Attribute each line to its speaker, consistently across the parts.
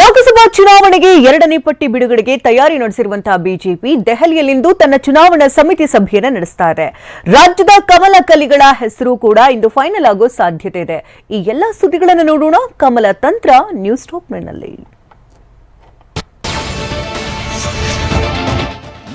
Speaker 1: ಲೋಕಸಭಾ ಚುನಾವಣೆಗೆ ಎರಡನೇ ಪಟ್ಟಿ ಬಿಡುಗಡೆಗೆ ತಯಾರಿ ನಡೆಸಿರುವಂತಹ ಬಿಜೆಪಿ ದೆಹಲಿಯಲ್ಲಿಂದು ತನ್ನ ಚುನಾವಣಾ ಸಮಿತಿ ಸಭೆಯನ್ನು ನಡೆಸ್ತಾ ಇದೆ ರಾಜ್ಯದ ಕಮಲ ಕಲಿಗಳ ಹೆಸರು ಕೂಡ ಇಂದು ಫೈನಲ್ ಆಗೋ ಸಾಧ್ಯತೆ ಇದೆ. ಈ ಎಲ್ಲಾ ಸುದ್ದಿಗಳನ್ನು ನೋಡೋಣ. ಕಮಲ ತಂತ್ರ, ನ್ಯೂಸ್ ಟಾಪ್ನಲ್ಲಿ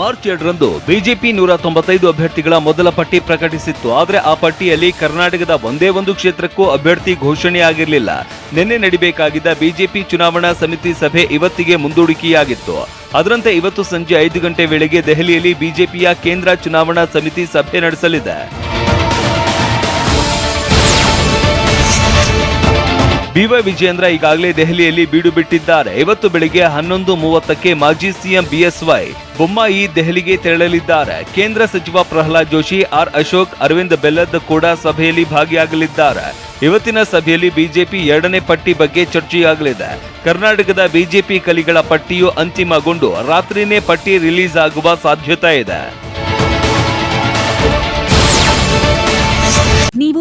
Speaker 2: ಮಾರ್ಚ್ ಎರಡರಂದು ಬಿಜೆಪಿ ನೂರ ತೊಂಬತ್ತೈದು ಅಭ್ಯರ್ಥಿಗಳ ಮೊದಲ ಪಟ್ಟಿ ಪ್ರಕಟಿಸಿತ್ತು. ಆದರೆ ಆ ಪಟ್ಟಿಯಲ್ಲಿ ಕರ್ನಾಟಕದ ಒಂದೇ ಒಂದು ಕ್ಷೇತ್ರಕ್ಕೂ ಅಭ್ಯರ್ಥಿ ಘೋಷಣೆಯಾಗಿರಲಿಲ್ಲ. ನಿನ್ನೆ ನಡಿಬೇಕಾಗಿದ್ದ ಬಿಜೆಪಿ ಚುನಾವಣಾ ಸಮಿತಿ ಸಭೆ ಇವತ್ತಿಗೆ ಮುಂದೂಡಿಕೆಯಾಗಿತ್ತು. ಅದರಂತೆ ಇವತ್ತು ಸಂಜೆ ಐದು ಗಂಟೆ ವೇಳೆಗೆ ದೆಹಲಿಯಲ್ಲಿ ಬಿಜೆಪಿಯ ಕೇಂದ್ರ ಚುನಾವಣಾ ಸಮಿತಿ ಸಭೆ ನಡೆಸಲಿದೆ. ಬಿವೈ ವಿಜೇಂದ್ರ ಈಗಾಗಲೇ ದೆಹಲಿಯಲ್ಲಿ ಬೀಡು ಬಿಟ್ಟಿದ್ದಾರೆ. ಇವತ್ತು ಬೆಳಿಗ್ಗೆ ಹನ್ನೊಂದು ಮೂವತ್ತಕ್ಕೆ ಮಾಜಿ ಸಿಎಂ ಬಿಎಸ್ವೈ ಬೊಮ್ಮಾಯಿ ದೆಹಲಿಗೆ ತೆರಳಲಿದ್ದಾರೆ. ಕೇಂದ್ರ ಸಚಿವ ಪ್ರಹ್ಲಾದ್ ಜೋಶಿ, ಆರ್ ಅಶೋಕ್, ಅರವಿಂದ್ ಬೆಲ್ಲದ್ ಕೂಡ ಸಭೆಯಲ್ಲಿ ಭಾಗಿಯಾಗಲಿದ್ದಾರೆ. ಇವತ್ತಿನ ಸಭೆಯಲ್ಲಿ ಬಿಜೆಪಿ ಎರಡನೇ ಪಟ್ಟಿ ಬಗ್ಗೆ ಚರ್ಚೆಯಾಗಲಿದೆ. ಕರ್ನಾಟಕದ ಬಿಜೆಪಿ ಕಲಿಗಳ ಪಟ್ಟಿಯು ಅಂತಿಮಗೊಂಡು ರಾತ್ರಿನೇ ಪಟ್ಟಿ ರಿಲೀಸ್ ಆಗುವ ಸಾಧ್ಯತೆ ಇದೆ.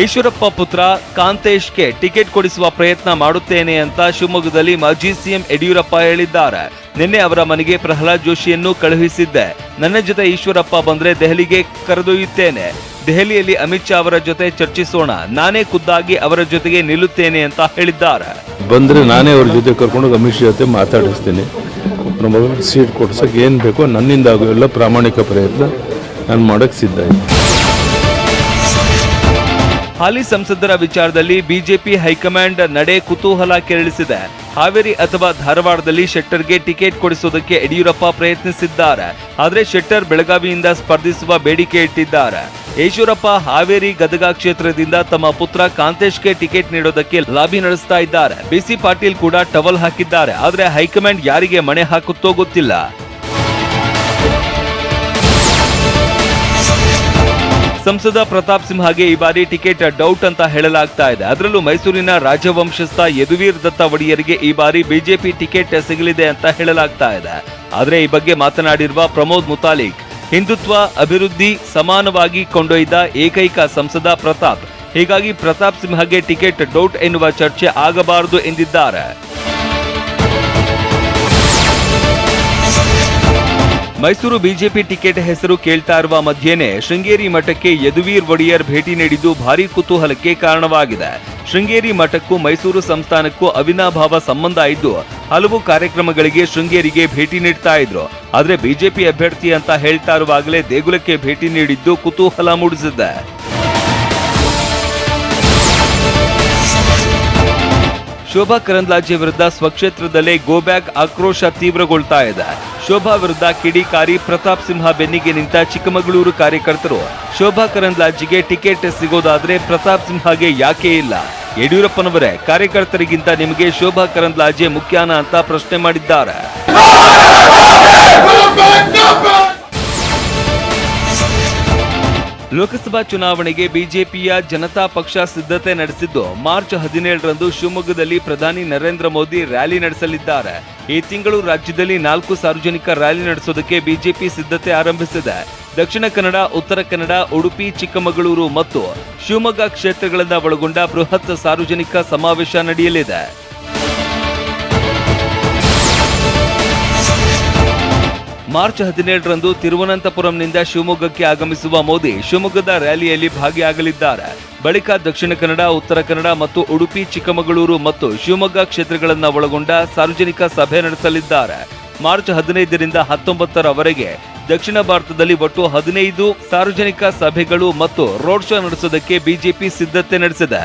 Speaker 2: ಈಶ್ವರಪ್ಪ ಪುತ್ರ ಕಾಂತೇಶ್ಗೆ ಟಿಕೆಟ್ ಕೊಡಿಸುವ ಪ್ರಯತ್ನ ಮಾಡುತ್ತೇನೆ ಅಂತ ಶಿವಮೊಗ್ಗದಲ್ಲಿ ಮಾಜಿ ಸಿಎಂ ಯಡಿಯೂರಪ್ಪ ಹೇಳಿದ್ದಾರೆ. ನಿನ್ನೆ ಅವರ ಮನೆಗೆ ಪ್ರಹ್ಲಾದ್ ಜೋಶಿಯನ್ನು ಕಳುಹಿಸಿದ್ದೆ. ನನ್ನ ಜೊತೆ ಈಶ್ವರಪ್ಪ ಬಂದ್ರೆ ದೆಹಲಿಗೆ ಕರೆದೊಯ್ಯುತ್ತೇನೆ. ದೆಹಲಿಯಲ್ಲಿ ಅಮಿತ್ ಶಾ ಅವರ ಜೊತೆ ಚರ್ಚಿಸೋಣ. ನಾನೇ ಖುದ್ದಾಗಿ ಅವರ ಜೊತೆಗೆ ನಿಲ್ಲುತ್ತೇನೆ ಅಂತ ಹೇಳಿದ್ದಾರೆ.
Speaker 3: ಬಂದರೆ ನಾನೇ ಅವ್ರ ಜೊತೆ ಕರ್ಕೊಂಡು ಅಮಿತ್ ಶಾ ಜೊತೆ ಮಾತಾಡಿಸ್ತೀನಿ. ಸೀಟ್ ಕೊಡ್ಸೋಕೆ ಏನು ಬೇಕೋ ನನ್ನಿಂದ ಆಗೋ ಎಲ್ಲ ಪ್ರಾಮಾಣಿಕ ಪ್ರಯತ್ನ ನಾನು ಮಾಡೋಕ್ಕೆ ಸಿದ್ಧ
Speaker 2: ಹಾಲಿ ಸಂಸದರ ವಿಚಾರದಲ್ಲಿ ಬಿಜೆಪಿ ಹೈಕಮಾಂಡ್ ನಡೆ ಕುತೂಹಲ ಕೆರಳಿಸಿದೆ. ಹಾವೇರಿ ಅಥವಾ ಧಾರವಾಡದಲ್ಲಿ ಶೆಟ್ಟರ್ಗೆ ಟಿಕೆಟ್ ಕೊಡಿಸುವುದಕ್ಕೆ ಯಡಿಯೂರಪ್ಪ ಪ್ರಯತ್ನಿಸಿದ್ದಾರೆ. ಆದರೆ ಶೆಟ್ಟರ್ ಬೆಳಗಾವಿಯಿಂದ ಸ್ಪರ್ಧಿಸುವ ಬೇಡಿಕೆ ಇಟ್ಟಿದ್ದಾರೆ. ಈಶ್ವರಪ್ಪ ಹಾವೇರಿ ಗದಗ ಕ್ಷೇತ್ರದಿಂದ ತಮ್ಮ ಪುತ್ರ ಕಾಂತೇಶ್ಗೆ ಟಿಕೆಟ್ ನೀಡೋದಕ್ಕೆ ಲಾಬಿ ನಡೆಸ್ತಾ ಇದ್ದಾರೆ. ಬಿಸಿ ಪಾಟೀಲ್ ಕೂಡ ಟವಲ್ ಹಾಕಿದ್ದಾರೆ. ಆದರೆ ಹೈಕಮಾಂಡ್ ಯಾರಿಗೆ ಮಣೆ ಹಾಕುತ್ತೋ ಗೊತ್ತಿಲ್ಲ. ಸಂಸದ ಪ್ರತಾಪ್ ಸಿಂಹಗೆ ಈ ಬಾರಿ ಟಿಕೆಟ್ ಡೌಟ್ ಅಂತ ಹೇಳಲಾಗ್ತಾ ಇದೆ. ಅದರಲ್ಲೂ ಮೈಸೂರಿನ ರಾಜವಂಶಸ್ಥ ಯದುವೀರ್ ದತ್ತ ಒಡೆಯರಿಗೆ ಈ ಬಾರಿ ಬಿಜೆಪಿ ಟಿಕೆಟ್ ಸಿಗಲಿದೆ ಅಂತ ಹೇಳಲಾಗ್ತಾ ಇದೆ. ಆದರೆ ಈ ಬಗ್ಗೆ ಮಾತನಾಡಿರುವ ಪ್ರಮೋದ್ ಮುತಾಲಿಕ್, ಹಿಂದುತ್ವ ಅಭಿವೃದ್ಧಿ ಸಮಾನವಾಗಿ ಕೊಂಡೊಯ್ದ ಏಕೈಕ ಸಂಸದ ಪ್ರತಾಪ್, ಹೀಗಾಗಿ ಪ್ರತಾಪ್ ಸಿಂಹಗೆ ಟಿಕೆಟ್ ಡೌಟ್ ಎನ್ನುವ ಚರ್ಚೆ ಆಗಬಾರದು ಎಂದಿದ್ದಾರೆ. ಮೈಸೂರು ಬಿಜೆಪಿ ಟಿಕೆಟ್ ಹೆಸರು ಕೇಳ್ತಾ ಇರುವ ಮಧ್ಯೆನೆ ಶೃಂಗೇರಿ ಮಠಕ್ಕೆ ಯದುವೀರ್ ಒಡೆಯರ್ ಭೇಟಿ ನೀಡಿದ್ದು ಭಾರೀ ಕುತೂಹಲಕ್ಕೆ ಕಾರಣವಾಗಿದೆ. ಶೃಂಗೇರಿ ಮಠಕ್ಕೂ ಮೈಸೂರು ಸಂಸ್ಥಾನಕ್ಕೂ ಅವಿನಾಭಾವ ಸಂಬಂಧ ಇದ್ದು ಹಲವು ಕಾರ್ಯಕ್ರಮಗಳಿಗೆ ಶೃಂಗೇರಿಗೆ ಭೇಟಿ ನೀಡ್ತಾ ಇದ್ರು. ಆದರೆ ಬಿಜೆಪಿ ಅಭ್ಯರ್ಥಿ ಅಂತ ಹೇಳ್ತಾ ಇರುವಾಗಲೇ ದೇಗುಲಕ್ಕೆ ಭೇಟಿ ನೀಡಿದ್ದು ಕುತೂಹಲ ಮೂಡಿಸಿದೆ. ಶೋಭಾ ಕರಂದ್ಲಾಜೆ ವಿರುದ್ಧ ಸ್ವಕ್ಷೇತ್ರದಲ್ಲೇ ಗೋ ಬ್ಯಾಕ್ ಆಕ್ರೋಶ ತೀವ್ರಗೊಳ್ತಾ ಇದೆ ಶೋಭಾ ವಿರುದ್ಧ ಕಿಡಿಕಾರಿ ಪ್ರತಾಪ್ ಸಿಂಹ ಬೆನ್ನಿಗೆ ನಿಂತ ಚಿಕ್ಕಮಗಳೂರು ಕಾರ್ಯಕರ್ತರು ಶೋಭಾ ಕರಂದ್ಲಾಜಿಗೆ ಟಿಕೆಟ್ ಸಿಗೋದಾದ್ರೆ ಪ್ರತಾಪ್ ಸಿಂಹಗೆ ಯಾಕೆ ಇಲ್ಲ ಯಡಿಯೂರಪ್ಪನವರೇ ಕಾರ್ಯಕರ್ತರಿಗಿಂತ ನಿಮಗೆ ಶೋಭಾ ಕರಂದ್ಲಾಜೆ ಮುಖ್ಯಾನ ಅಂತ ಪ್ರಶ್ನೆ ಮಾಡಿದ್ದಾರೆ ಲೋಕಸಭಾ ಚುನಾವಣೆಗೆ ಬಿಜೆಪಿಯ ಜನತಾ ಪಕ್ಷ ಸಿದ್ಧತೆ ನಡೆಸಿದ್ದು, ಮಾರ್ಚ್ ಹದಿನೇಳರಂದು ಶಿವಮೊಗ್ಗದಲ್ಲಿ ಪ್ರಧಾನಿ ನರೇಂದ್ರ ಮೋದಿ ರ್ಯಾಲಿ ನಡೆಸಲಿದ್ದಾರೆ. ಈ ತಿಂಗಳು ರಾಜ್ಯದಲ್ಲಿ ನಾಲ್ಕು ಸಾರ್ವಜನಿಕ ರ್ಯಾಲಿ ನಡೆಸೋದಕ್ಕೆ ಬಿಜೆಪಿ ಸಿದ್ಧತೆ ಆರಂಭಿಸಿದೆ. ದಕ್ಷಿಣ ಕನ್ನಡ, ಉತ್ತರ ಕನ್ನಡ, ಉಡುಪಿ, ಚಿಕ್ಕಮಗಳೂರು ಮತ್ತು ಶಿವಮೊಗ್ಗ ಕ್ಷೇತ್ರಗಳನ್ನು ಒಳಗೊಂಡ ಬೃಹತ್ ಸಾರ್ವಜನಿಕ ಸಮಾವೇಶ ನಡೆಯಲಿದೆ. ಮಾರ್ಚ್ ಹದಿನೇಳರಂದು ತಿರುವನಂತಪುರಂನಿಂದ ಶಿವಮೊಗ್ಗಕ್ಕೆ ಆಗಮಿಸುವ ಮೋದಿ ಶಿವಮೊಗ್ಗದ ರ್ಯಾಲಿಯಲ್ಲಿ ಭಾಗಿಯಾಗಲಿದ್ದಾರೆ. ಬಳಿಕ ದಕ್ಷಿಣ ಕನ್ನಡ, ಉತ್ತರ ಕನ್ನಡ ಮತ್ತು ಉಡುಪಿ, ಚಿಕ್ಕಮಗಳೂರು ಮತ್ತು ಶಿವಮೊಗ್ಗ ಕ್ಷೇತ್ರಗಳನ್ನು ಒಳಗೊಂಡ ಸಾರ್ವಜನಿಕ ಸಭೆ ನಡೆಸಲಿದ್ದಾರೆ. ಮಾರ್ಚ್ ಹದಿನೈದರಿಂದ ಹತ್ತೊಂಬತ್ತರವರೆಗೆ ದಕ್ಷಿಣ ಭಾರತದಲ್ಲಿ ಒಟ್ಟು ಹದಿನೈದು ಸಾರ್ವಜನಿಕ ಸಭೆಗಳು ಮತ್ತು ರೋಡ್ ಶೋ ನಡೆಸುವುದಕ್ಕೆ ಬಿಜೆಪಿ ಸಿದ್ಧತೆ ನಡೆಸಿದೆ.